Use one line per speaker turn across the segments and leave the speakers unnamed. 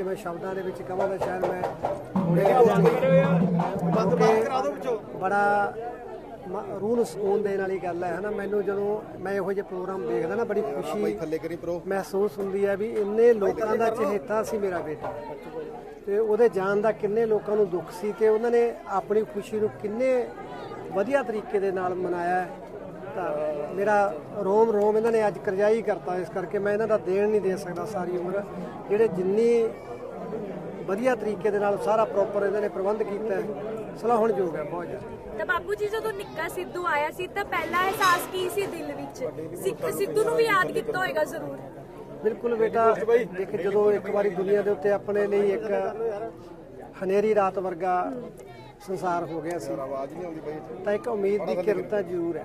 ਜੇ ਮੈਂ ਸ਼ਬਦਾਂ ਦੇ ਵਿੱਚ ਕਹਾਂ ਤਾਂ ਸ਼ਾਇਦ ਮੈਂ ਬੰਦ ਬੰਦ ਕਰਾ ਦਿਓ ਵਿੱਚੋਂ। ਬੜਾ ਰੂਹ ਨੂੰ ਸਕੂਨ ਦੇਣ ਵਾਲੀ ਗੱਲ ਹੈ ਹਨਾ? ਮੈਨੂੰ ਜਦੋਂ ਮੈਂ ਇਹੋ ਜਿਹੇ ਪ੍ਰੋਗਰਾਮ ਦੇਖਦਾ ਨਾ ਬੜੀ ਖੁਸ਼ੀ
ਥੱਲੇ ਕਰੀ ਪ੍ਰੋ।
ਮਹਿਸੂਸ ਹੁੰਦੀ ਹੈ ਵੀ ਇੰਨੇ ਲੋਕਾਂ ਦਾ ਚਹੇਤਾ ਸੀ ਮੇਰਾ ਬੇਟਾ। ਤੇ ਉਹਦੇ ਜਾਣ ਦਾ ਕਿੰਨੇ ਲੋਕਾਂ ਨੂੰ ਦੁੱਖ ਸੀ ਤੇ ਉਹਨਾਂ ਨੇ ਆਪਣੀ ਖੁਸ਼ੀ ਨੂੰ ਕਿੰਨੇ ਵਧੀਆ ਤਰੀਕੇ ਦੇ ਨਾਲ ਮਨਾਇਆ ਮੇਰਾ ਰੋਮ ਰੋਮ ਇਹਨਾਂ ਨੇ ਅੱਜ ਕਰਜਾਈ ਕਰਤਾ ਇਸ ਕਰਕੇ ਮੈਂ ਇਹਨਾਂ ਦਾ ਦੇਣ ਨਹੀਂ ਦੇ ਸਕਦਾ ਸਾਰੀ ਉਮਰ। ਜਿਹੜੇ ਜਿੰਨੀ ਵਧੀਆ ਤਰੀਕੇ ਦੇ ਨਾਲ ਸਾਰਾ ਪ੍ਰੋਪਰ ਇਹਨਾਂ ਨੇ ਪ੍ਰਬੰਧ ਕੀਤਾ ਹੈ ਸਲਾਹੁਣਯੋਗ ਹੈ ਬਹੁਤ ਜ਼ਿਆਦਾ।
ਤਾਂ ਬਾਪੂ ਜੀ ਜਦੋਂ ਨਿੱਕਾ ਸਿੱਧੂ ਆਇਆ ਸੀ ਤਾਂ ਪਹਿਲਾ ਅਹਿਸਾਸ ਕੀ ਸੀ ਦਿਲ ਵਿੱਚ? ਸਿੱਖ ਸਿੱਧੂ ਨੂੰ ਵੀ ਯਾਦ ਕੀਤਾ ਹੋਏਗਾ ਜ਼ਰੂਰ।
ਬਿਲਕੁਲ ਬੇਟਾ ਦੇਖ ਜਦੋਂ ਇੱਕ ਵਾਰੀ ਦੁਨੀਆ ਦੇ ਉੱਤੇ ਆਪਣੇ ਲਈ ਇੱਕ ਹਨੇਰੀ ਰਾਤ ਵਰਗਾ ਸੰਸਾਰ ਹੋ ਗਿਆ ਸੀ ਤਾਂ ਇੱਕ ਉਮੀਦ ਦੀ ਕਿਰਨ ਤਾਂ ਜ਼ਰੂਰ ਹੈ।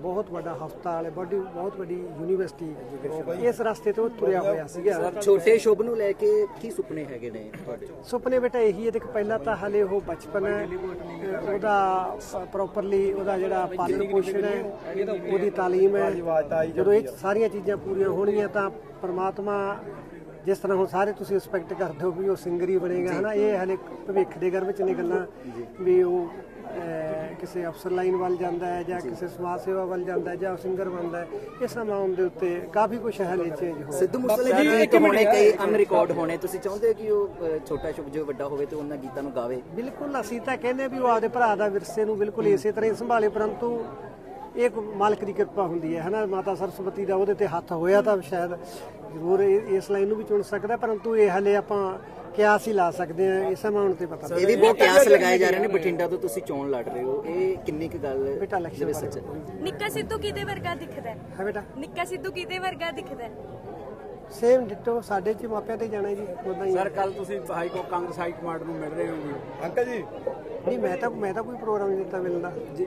ਬਹੁਤ ਵੱਡਾ ਹਸਪਤਾਲ ਹੈ ਬੜੀ ਬਹੁਤ ਵੱਡੀ ਯੂਨੀਵਰਸਿਟੀ ਇਸ ਰਸਤੇ ਤੋਂ ਤੁਰਿਆ ਹੋਇਆ ਸੀਗਾ।
ਛੋਟੇ ਸ਼ੁਭ ਨੂੰ ਲੈ ਕੇ ਕੀ ਸੁਪਨੇ ਹੈਗੇ ਨੇ ਤੁਹਾਡੇ?
ਸੁਪਨੇ ਬੇਟਾ ਇਹੀ ਹੈ ਦੇਖ ਪਹਿਲਾਂ ਤਾਂ ਹਲੇ ਉਹ ਬਚਪਨ ਹੈ ਉਹਦਾ ਪ੍ਰੋਪਰਲੀ ਉਹਦਾ ਜਿਹੜਾ ਪਾਲਣ ਪੋਸ਼ਣ ਹੈ ਉਹਦੀ ਤਾਲੀਮ ਹੈ। ਜਦੋਂ ਇਹ ਸਾਰੀਆਂ ਚੀਜ਼ਾਂ ਪੂਰੀਆਂ ਹੋਣਗੀਆਂ ਤਾਂ ਪ੍ਰਮਾਤਮਾ ਜਿਸ ਤਰ੍ਹਾਂ ਹੁਣ ਸਾਰੇ ਤੁਸੀਂ ਐਕਸਪੈਕਟ ਕਰਦੇ ਹੋ ਵੀ ਉਹ ਸਿੰਗਰ ਹੀ ਬਣੇਗਾ ਹਨਾ? ਇਹ ਹਲੇ ਭਵਿੱਖ ਦੇ ਗਰਭ ਚ ਨੇ ਗੱਲਾਂ ਵੀ ਉਹ ਕਿਸੇ ਅਫਸਰ ਲਾਈਨ ਵੱਲ ਜਾਂਦਾ ਹੈ ਜਾਂ ਕਿਸੇ ਸਮਾਜ ਸੇਵਾ ਵੱਲ ਜਾਂਦਾ ਹੈ ਜਾਂ ਸਿੰਗਰ ਬਣਦਾ ਹੈ ਇਹ ਸਮਾਂ ਦੇ ਉੱਤੇ ਕਾਫੀ ਕੁਝ ਹਲੇ ਚੇਂਜ ਹੋ
ਸਿੱਧੂ ਮੂਸੇਵਾਲੇ ਦੇ ਗੀਤ ਹੋਣੇ ਕਈ ਅਨਰਿਕਾਰਡ ਹੋਣੇ? ਤੁਸੀਂ ਚਾਹੁੰਦੇ ਹੋ ਕਿ ਉਹ ਛੋਟਾ ਸ਼ੁਭ ਜੋ ਵੱਡਾ ਹੋਵੇ ਤੇ ਉਹਨਾਂ ਗੀਤਾਂ ਨੂੰ ਗਾਵੇ?
ਬਿਲਕੁਲ ਅਸੀਂ ਤਾਂ ਕਹਿੰਦੇ ਵੀ ਉਹ ਆਪਦੇ ਭਰਾ ਦਾ ਵਿਰਸੇ ਨੂੰ ਬਿਲਕੁਲ ਇਸੇ ਤਰ੍ਹਾਂ ਹੀ ਸੰਭਾਲੇ ਪਰੰਤੂ ਇਹ ਇੱਕ ਮਾਲਕ ਦੀ ਕਿਰਪਾ ਹੁੰਦੀ ਹੈ ਹਨਾ? ਮਾਤਾ ਸਰਸਵਤੀ ਦਾ ਉਹਦੇ ਤੇ ਹੱਥ ਹੋਇਆ ਤਾਂ ਸ਼ਾਇਦ ਜ਼ਰੂਰ ਇਹ- ਇਸ ਲਾਈਨ ਨੂੰ ਵੀ ਚੁਣ ਸਕਦਾ ਪਰੰਤੂ ਇਹ ਹਲੇ ਆਪਾਂ ਕਿਆਸ ਹੀ ਲਾ ਸਕਦੇ ਹਾਂ ਇਸ ਅਮਾਉਂਟ ਤੇ ਪਤਾ
ਇਹ ਵੀ ਬਹੁਤ ਕਿਆਸ ਲਗਾਏ ਜਾ ਰਹੇ ਨੇ ਬਠਿੰਡਾ ਤੋਂ ਤੁਸੀਂ ਚੋਣ ਲੜ ਰਹੇ ਹੋ। ਇਹ ਕਿੰਨੀ ਕੁ ਗੱਲ
ਬੇਟਾ election
ਸੱਚ
ਨਿੱਕਾ ਸਿੱਧੂ ਕਿਹਦੇ ਵਰਗਾ ਦਿਖਦਾ ਹੈ?
ਹੈ ਬੇਟਾ।
ਨਿੱਕਾ ਸਿੱਧੂ ਕਿਹਦੇ ਵਰਗਾ ਦਿਖਦਾ ਹੈ?
ਸੇਮ ਡਿਟੋ ਸਾਡੇ ਚ ਮਾਪਿਆਂ ਤੇ ਜਾਣਾ ਜੀ ਉਦਾਂ ਹੀ।
ਸਰ ਕੱਲ ਤੁਸੀਂ ਹਾਈ ਕੋ ਕਾਂਗਰਸ ਹਾਈ ਕਮਾਂਡ ਨੂੰ ਮਿਲ ਰਹੇ ਹੋ ਜੀ
ਅੰਕਲ ਜੀ।
ਨਹੀਂ ਮੈਂ ਤਾਂ ਮੈਂ ਤਾਂ ਕੋਈ ਪ੍ਰੋਗਰਾਮ ਨਹੀਂ ਦਿੱਤਾ ਮਿਲਦਾ
ਜੀ।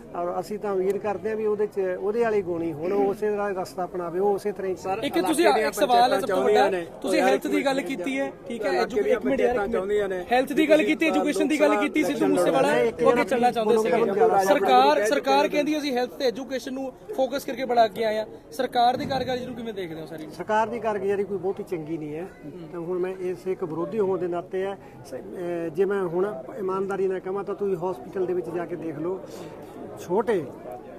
ਔਰ ਅਸੀਂ ਤਾਂ ਉਮੀਦ ਕਰਦੇ ਹਾਂ ਵੀ ਉਹਦੇ ਚ ਉਹਦੇ ਵਾਲੀ ਗੋਣੀ ਹੁਣ ਉਸੇ ਤਰ੍ਹਾਂ ਦਾ ਰਸਤਾ ਅਪਣਾਵੇ ਉਹ ਉਸੇ ਤਰ੍ਹਾਂ ਹੀ
ਇੱਕ ਤੁਸੀਂ ਇੱਕ ਸਵਾਲ ਹੈ। ਸਭ ਤੋਂ ਵੱਡਾ ਤੁਸੀਂ ਹੈਲਥ ਦੀ ਗੱਲ ਕੀਤੀ ਹੈ ਠੀਕ ਹੈ ਐਜੂ ਇੱਕ ਮਿੰਟ ਯਾਰ ਹੈਲਥ ਦੀ ਗੱਲ ਕੀਤੀ ਐਜੂਕੇਸ਼ਨ ਦੀ ਗੱਲ ਕੀਤੀ ਸਿੱਧੂ ਮੂਸੇਵਾਲਾ ਉਹ ਅੱਗੇ ਚੱਲਣਾ ਚਾਹੁੰਦੇ ਸੀਗੇ। ਸਰਕਾਰ ਸਰਕਾਰ ਕਹਿੰਦੀ ਅਸੀਂ ਹੈਲਥ ਤੇ ਐਜੂਕੇਸ਼ਨ ਨੂੰ ਫੋਕਸ ਕਰਕੇ ਬੜਾ ਅੱਗੇ ਆਏ ਆ ਸਰਕਾਰ ਦੀ ਕਾਰਗੁਜ਼ਾਰੀ ਨੂੰ ਕਿਵੇਂ ਦੇਖਦੇ ਹੋ ਸਾਰੀ
ਸਰਕਾਰ ਦੀ ਕਾਰਗੁਜ਼ਾਰੀ ਕੋਈ ਬਹੁਤੀ ਚੰਗੀ ਨਹੀਂ ਹੈ। ਤਾਂ ਹੁਣ ਮੈਂ ਇਸ ਇੱਕ ਵਿਰੋਧੀ ਹੋਣ ਦੇ ਨਾਤੇ ਹੈ। ਸ- ਜੇ ਮੈਂ ਹੁਣ ਇਮਾਨਦਾਰੀ ਨਾਲ ਕਹਾਂ ਤਾਂ ਤੁਸੀਂ ਹਸਪੀਟਲ ਦੇ ਵਿੱਚ ਜਾ ਕੇ ਦੇਖ ਲਓ। ਛੋਟੇ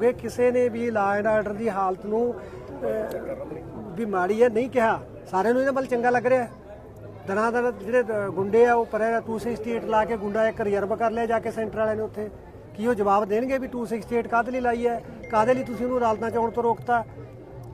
ਗਏ ਕਿਸੇ ਨੇ ਵੀ ਲਾ ਐਂਡ ਆਰਡਰ ਦੀ ਹਾਲਤ ਨੂੰ ਵੀ ਮਾੜੀ ਹੈ, ਨਹੀਂ ਕਿਹਾ, ਸਾਰਿਆਂ ਨੂੰ ਇਹਦੇ ਵੱਲ ਚੰਗਾ ਲੱਗ ਰਿਹਾ ਹੈ। ਦਰਾਂ ਦਰ ਜਿਹੜੇ ਗੁੰਡੇ ਆ, ਉਹ ਪਰੇ 268 ਲਾ ਕੇ ਗੁੰਡਾ ਇੱਕ ਰਿਜ਼ਰਵ ਕਰ ਲਿਆ ਜਾ ਕੇ ਸੈਂਟਰ ਵਾਲਿਆਂ ਨੇ ਉੱਥੇ। ਕੀ ਉਹ ਜਵਾਬ ਦੇਣਗੇ ਵੀ 268 ਕਾਹਦੇ ਲਈ ਲਾਈ ਹੈ? ਕਾਹਦੇ ਲਈ ਤੁਸੀਂ ਉਹਨੂੰ ਅਦਾਲਤਾਂ ਚ ਆਉਣ ਤੋਂ ਰੋਕਤਾ?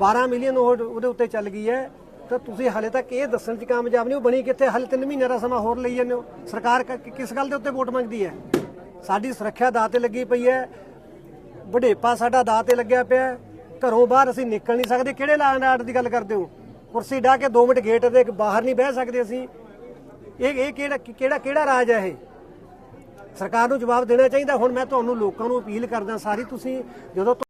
12 ਮਿਲੀਅਨ ਉਹਦੇ ਉੱਤੇ ਚੱਲ ਗਈ ਹੈ। ਤਾਂ ਤੁਸੀਂ ਹਾਲੇ ਤੱਕ ਇਹ ਦੱਸਣ 'ਚ ਕਾਮਯਾਬ ਨਹੀਂ ਉਹ ਬਣੀ ਕਿੱਥੇ? ਹਾਲੇ 3 ਮਹੀਨਿਆਂ ਦਾ ਸਮਾਂ ਹੋਰ ਲਈ ਜਾਂਦੇ ਹੋ। ਸਰਕਾਰ ਕਿਸ ਗੱਲ ਦੇ ਉੱਤੇ ਵੋਟ ਮੰਗਦੀ ਹੈ? ਸਾਡੀ ਸੁਰੱਖਿਆ ਦਾਅ ਤੇ ਲੱਗੀ ਪਈ ਹੈ। ਵਡੇਪਾ ਸਾਡਾ ਦਾਅ ਤੇ ਲੱਗਿਆ ਪਿਆ ਘਰੋਂ ਬਾਹਰ ਅਸੀਂ ਨਿਕਲ ਨਹੀਂ ਸਕਦੇ। ਕਿਹੜੇ ਲਾਂਡ ਆਰਡਰ ਦੀ ਗੱਲ ਕਰਦੇ ਹੋ? ਕੁਰਸੀ ਢਾ ਕੇ 2 ਮਿੰਟ ਗੇਟ ਦੇ ਬਾਹਰ ਨਹੀਂ ਬਹਿ ਸਕਦੇ ਅਸੀਂ। ਇਹ ਇਹ ਕਿਹੜਾ ਕਿਹੜਾ ਕਿਹੜਾ ਰਾਜ ਹੈ ਇਹ? ਸਰਕਾਰ ਨੂੰ ਜਵਾਬ ਦੇਣਾ ਚਾਹੀਦਾ। ਹੁਣ ਮੈਂ ਤੁਹਾਨੂੰ ਲੋਕਾਂ ਨੂੰ ਅਪੀਲ ਕਰਦਾ, ਸਾਰੀ ਤੁਸੀਂ ਜਦੋਂ